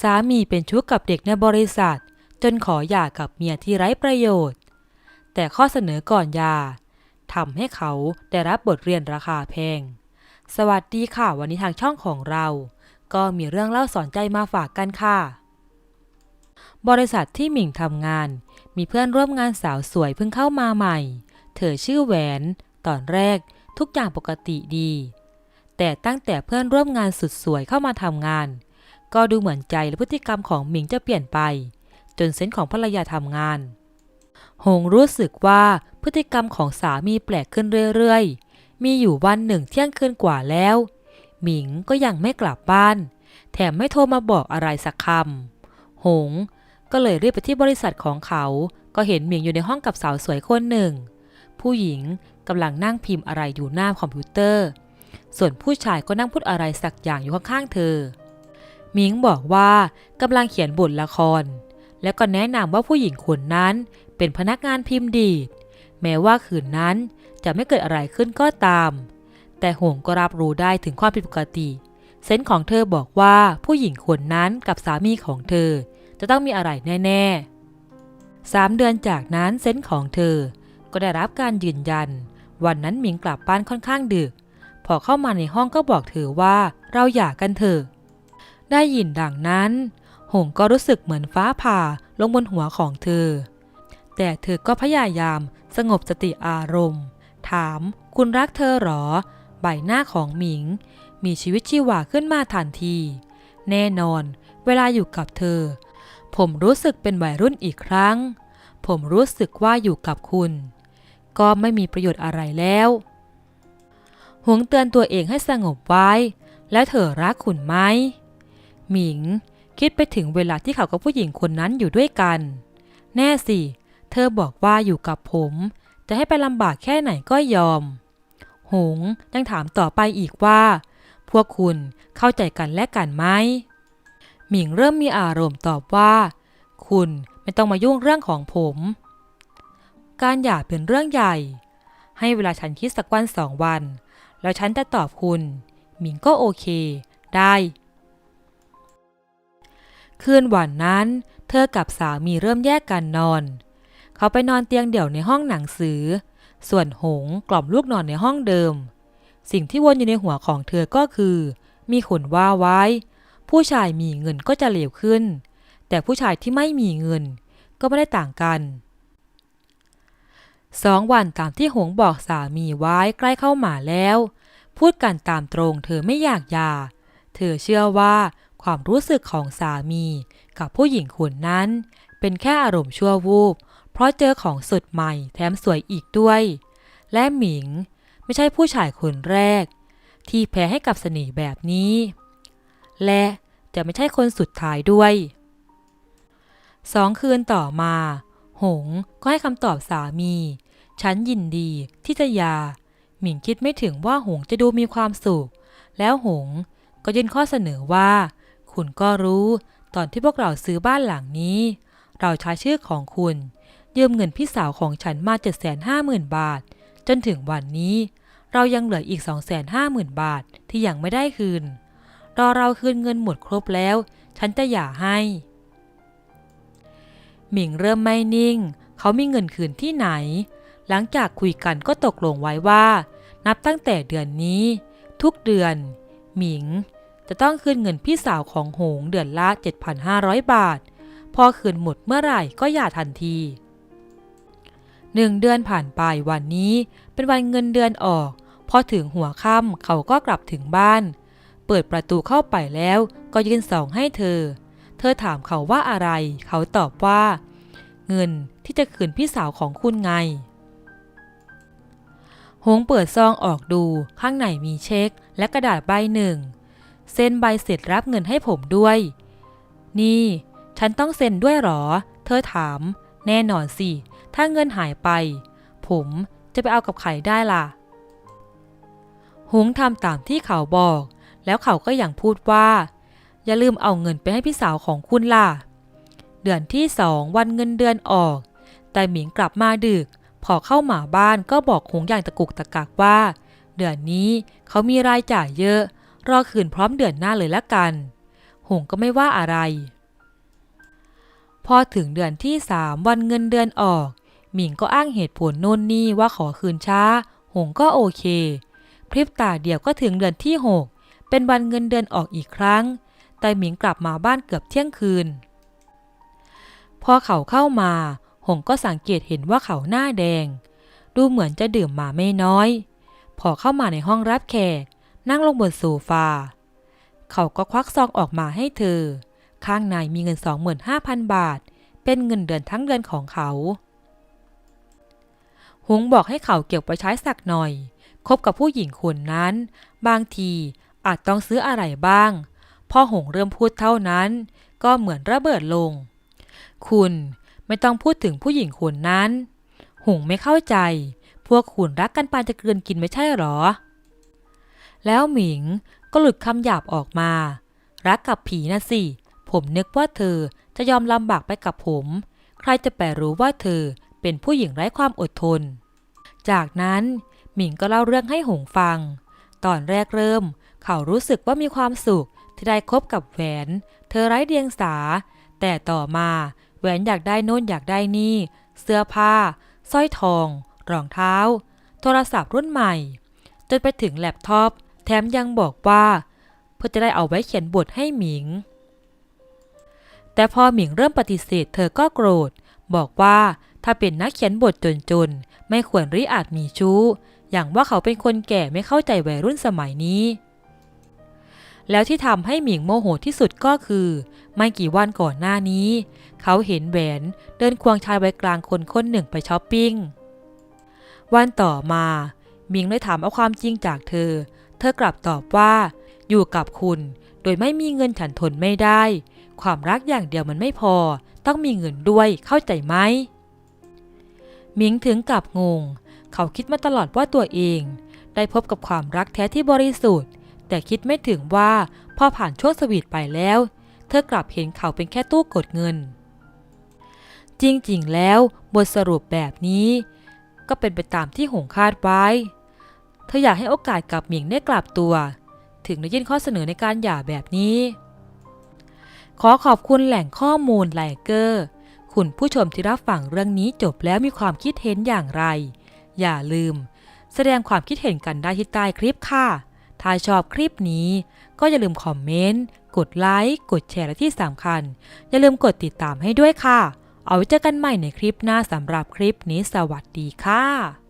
สามีเป็นชู้กับเด็กในบริษัท จนขอหย่ากับเมียที่ไร้ประโยชน์ แต่ข้อเสนอก่อนหย่าทำให้เขาได้รับบทเรียนราคาแพง สวัสดีค่ะ วันนี้ทางช่องของเรา ก็มีเรื่องเล่าสอนใจมาฝากกันค่ะ บริษัทที่หมิงทำงาน มีเพื่อนร่วมงานสาวสวยเพิ่งเข้ามาใหม่ เธอชื่อแหวน ตอนแรกทุกอย่างปกติดี แต่ตั้งแต่เพื่อนร่วมงานสุดสวยเข้ามาทำงาน ก็ดูเหมือนใจและพฤติกรรมของหมิงจะเปลี่ยนไป จนเซนส์ของภรรยาทำงาน หงรู้สึกว่าพฤติกรรมของสามีแปลกขึ้นเรื่อยๆ มีอยู่วันหนึ่งเที่ยงคืนกว่าแล้ว หมิงก็ยังไม่กลับบ้าน แถมไม่โทรมาบอกอะไรสักคำหงก็เลยรีบไปที่บริษัทของเขา ก็เห็นหมิงอยู่ในห้องกับสาวสวยคนหนึ่ง ผู้หญิงกำลังนั่งพิมพ์อะไรอยู่หน้าคอมพิวเตอร์ ส่วนผู้ชายก็นั่งพูดอะไรสักอย่างอยู่ข้างๆเธอ มิงบอกว่ากำลังเขียนบทละคร แล้วก็แนะนำว่าผู้หญิงคนนั้นเป็นพนักงานพิมพ์ดีด แม้ว่าคืนนั้นจะไม่เกิดอะไรขึ้นก็ตาม แต่หงก็รับรู้ได้ถึงความผิดปกติ เซนส์ของเธอบอกว่าผู้หญิงคนนั้นกับสามีของเธอ จะต้องมีอะไรแน่ๆสามเดือนจากนั้นเซนส์ของเธอ ก็ได้รับการยืนยัน วันนั้นหมิงกลับบ้านค่อนข้างดึก พอเข้ามาในห้องก็บอกเธอว่าเราหย่ากันเถอะ ได้ยินดังนั้น หงก็รู้สึกเหมือนฟ้าผ่าลงบนหัวของเธอ แต่เธอก็พยายามสงบสติอารมณ์ ถามคุณรักเธอหรอ ใบหน้าของหมิง มีชีวิตชีวาขึ้นมาทันที แน่นอน เวลาอยู่กับเธอ ผมรู้สึกเป็นวัยรุ่นอีกครั้ง ผมรู้สึกว่าอยู่กับคุณ ก็ไม่มีประโยชน์อะไรแล้วหวงเตือนตัวเองให้สงบไว้ แล้วเธอรักคุณไหม หมิง คิดไปถึงเวลาที่เขากับผู้หญิงคนนั้นอยู่ด้วยกัน แน่สิ เธอบอกว่าอยู่กับผม จะให้ไปลำบากแค่ไหนก็ยอม หงยังถามต่อไปอีกว่า พวกคุณเข้าใจกันและกันไหมหมิงเริ่มมีอารมณ์ตอบว่า คุณไม่ต้องมายุ่งเรื่องของผม การหย่าเป็นเรื่องใหญ่ ให้เวลาฉันคิดสักวันสองวัน แล้วฉันจะตอบคุณ หมิงก็โอเค ได้ คืนวันนั้น เธอกับสามีเริ่มแยกกันนอน เขาไปนอนเตียงเดี่ยวในห้องหนังสือ ส่วนหงกล่อมลูกนอนในห้องเดิม สิ่งที่วนอยู่ในหัวของเธอก็คือ มีคนว่าไว้ ผู้ชายมีเงินก็จะเหลวขึ้น แต่ผู้ชายที่ไม่มีเงินก็ไม่ได้ต่างกันสองวันตามที่หงบอกสามีไว้ใกล้เข้ามาแล้ว พูดกันตามตรงเธอไม่อยากยา เธอเชื่อว่า ความรู้สึกของสามี กับผู้หญิงคนนั้น เป็นแค่อารมณ์ชั่ววูบ เพราะเจอของสุดใหม่แถมสวยอีกด้วย และหมิงไม่ใช่ผู้ชายคนแรก ที่แพ้ให้กับเสน่ห์แบบนี้ และจะไม่ใช่คนสุดท้ายด้วยสองคืนต่อมา หงก็ให้คำตอบสามี ฉันยินดีที่จะยา หมิงคิดไม่ถึงว่าหงจะดูมีความสุข แล้วหงก็ยื่นข้อเสนอว่า คุณก็รู้ตอนที่พวกเราซื้อบ้านหลังนี้ เราใช้ชื่อของคุณ ยืมเงินพี่สาวของฉันมา 750,000 บาท จนถึงวันนี้ เรายังเหลืออีก 250,000 บาทที่ยังไม่ได้คืน รอเราคืนเงินหมดครบแล้ว ฉันจะหย่าให้ หมิงเริ่มไม่นิ่ง เขามีเงินคืนที่ไหน หลังจากคุยกันก็ตกลงไว้ว่า นับตั้งแต่เดือนนี้ ทุกเดือน หมิง จะต้องคืนเงินพี่สาวของหงเดือนละ 7,500 บาท พอคืนหมดเมื่อไหร่ก็หย่าทันทีหนึ่งเดือนผ่านไปวันนี้เป็นวันเงินเดือนออก พอถึงหัวค่ำเขาก็กลับถึงบ้าน เปิดประตูเข้าไปแล้วก็ยื่นสองให้เธอ เธอถามเขาว่าอะไร เขาตอบว่า เงินที่จะคืนพี่สาวของคุณไง หงเปิดซองออกดูข้างในมีเช็คและกระดาษใบหนึ่ง เซ็นใบเสร็จรับเงินให้ผมด้วย นี่ ฉันต้องเซ็นด้วยหรอ เธอถาม แน่นอนสิ ถ้าเงินหายไป ผมจะไปเอากับใครได้ล่ะ หงทำตามที่เขาบอก แล้วเขาก็ยังพูดว่า อย่าลืมเอาเงินไปให้พี่สาวของคุณล่ะ เดือนที่สองวันเงินเดือนออก แต่หมิงกลับมาดึก พอเข้ามาบ้านก็บอกหงอย่างตะกุกตะกักว่า เดือนนี้เขามีรายจ่ายเยอะ รอคืนพร้อมเดือนหน้าเลยละกัน หงก็ไม่ว่าอะไร พอถึงเดือนที่สามวันเงินเดือนออก หมิงก็อ้างเหตุผลโน่นนี่ว่าขอคืนช้า หงก็โอเคพริบตาเดียวก็ถึงเดือนที่หกเป็นวันเงินเดือนออกอีกครั้ง แต่หมิงกลับมาบ้านเกือบเที่ยงคืน พอเขาเข้ามา หงก็สังเกตเห็นว่าเขาหน้าแดง ดูเหมือนจะดื่มมาไม่น้อย พอเข้ามาในห้องรับแขก นั่งลงบนโซฟา เขาก็ควักซองออกมาให้เธอ ข้างในมีเงิน 25,000 บาท เป็นเงินเดือนทั้งเดือนของเขาหงบอกให้เขาเก็บไว้ใช้สักหน่อย คบกับผู้หญิงคนนั้น บางทีอาจต้องซื้ออะไรบ้าง พ่อหงเริ่มพูดเท่านั้น ก็เหมือนระเบิดลง คุณไม่ต้องพูดถึงผู้หญิงคนนั้น หงไม่เข้าใจ พวกคุณรักกันปานจะเกินกินไม่ใช่หรอ แล้วหมิงก็หลุดคำหยาบออกมา รักกับผีนะสิ ผมนึกว่าเธอจะยอมลำบากไปกับผม ใครจะแปรรู้ว่าเธอเป็นผู้หญิงไร้ความอดทน จากนั้นหมิงก็เล่าเรื่องให้หงฟัง ตอนแรกเริ่ม เขารู้สึกว่ามีความสุขที่ได้คบกับแหวน เธอไร้เดียงสา แต่ต่อมาแหวนอยากได้โน่นอยากได้นี่ เสื้อผ้าสร้อยทอง รองเท้า โทรศัพท์รุ่นใหม่ จนไปถึงแล็ปท็อป แถมยังบอกว่า เพื่อจะได้เอาไว้เขียนบทให้หมิง แต่พอหมิงเริ่มปฏิเสธเธอก็โกรธ บอกว่าถ้าเป็นนักเขียนบทจนๆ ไม่ควรริอาจมีชู้ อย่างว่าเขาเป็นคนแก่ไม่เข้าใจวัยรุ่นสมัยนี้ แล้วที่ทำให้หมิงโมโหที่สุดก็คือ ไม่กี่วันก่อนหน้านี้ เขาเห็นแหวนเดินควงชายวัยกลางคนคนหนึ่งไปช้อปปิ้ง วันต่อมาหมิงเลยถามเอาความจริงจากเธอ เธอกลับตอบว่า อยู่กับคุณ โดยไม่มีเงินฉันทนไม่ได้ ความรักอย่างเดียวมันไม่พอ ต้องมีเงินด้วยเข้าใจไหมหมิงถึงกับงง เขาคิดมาตลอดว่าตัวเอง ได้พบกับความรักแท้ที่บริสุทธิ์ แต่คิดไม่ถึงว่าพอผ่านช่วงสวีทไปแล้ว เธอกลับเห็นเขาเป็นแค่ตู้กดเงิน จริงๆ แล้วบทสรุปแบบนี้ ก็เป็นไปตามที่หงคาดไว้ ธออยากให้โอกาสกับหมิงได้กลับตัว ถึงได้ยื่นข้อเสนอในการหย่าแบบนี้ ขอขอบคุณแหล่งข้อมูลไลเกอร์ คุณผู้ชมที่รับฟังเรื่องนี้จบแล้วมีความคิดเห็นอย่างไร อย่าลืม แสดงความคิดเห็นกันได้ที่ใต้คลิปค่ะ ถ้าชอบคลิปนี้ ก็อย่าลืมคอมเมนต์ กดไลค์ กดแชร์และที่สำคัญ อย่าลืมกดติดตามให้ด้วยค่ะ เอาไว้เจอกันใหม่ในคลิปหน้าสำหรับคลิปนี้สวัสดีค่ะ